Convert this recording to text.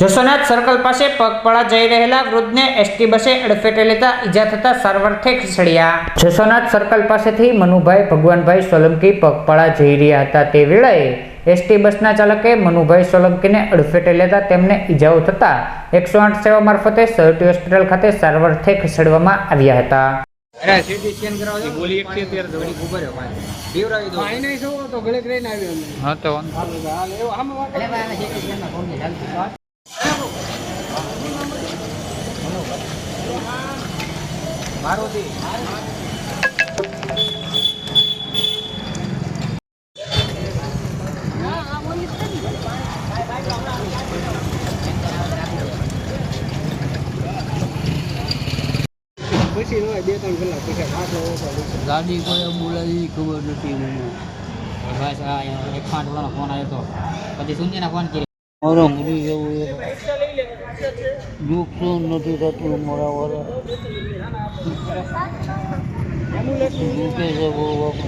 જસોનાથ circle પાસે પગપાળા જઈ રહેલા વૃદ્ધને એસટી બસે અડફેટે લેતા ઈજા થતા સારવારથી ખસેડ્યા. જસોનાથ સર્કલ પાસેથી મનુભાઈ ભગવાનભાઈ સોલંકી પગપાળા જઈ રહ્યા હતા. તે વેળાએ એસટી બસના ચાલકે મનુભાઈ સોલંકીને અડફેટે લેતા તેમને ઈજાઓ થતા એકસો આઠ સેવા મારફતે સરટી હોસ્પિટલ ખાતે સારવારથી ખસેડવામાં આવ્યા હતા. મારુતિ પછી બે ત્રણ કલાક પછી ગાડી કોઈ બોલાવી ખબર નથી મને. બસ આ એક વાળો ફોન આવ્યો હતો પછી સુંદીના ફોન કરી મારો મરી જવું એ દુઃખ નથી થતું મારા વાળા દુઃખે છે બહુ બાપુ?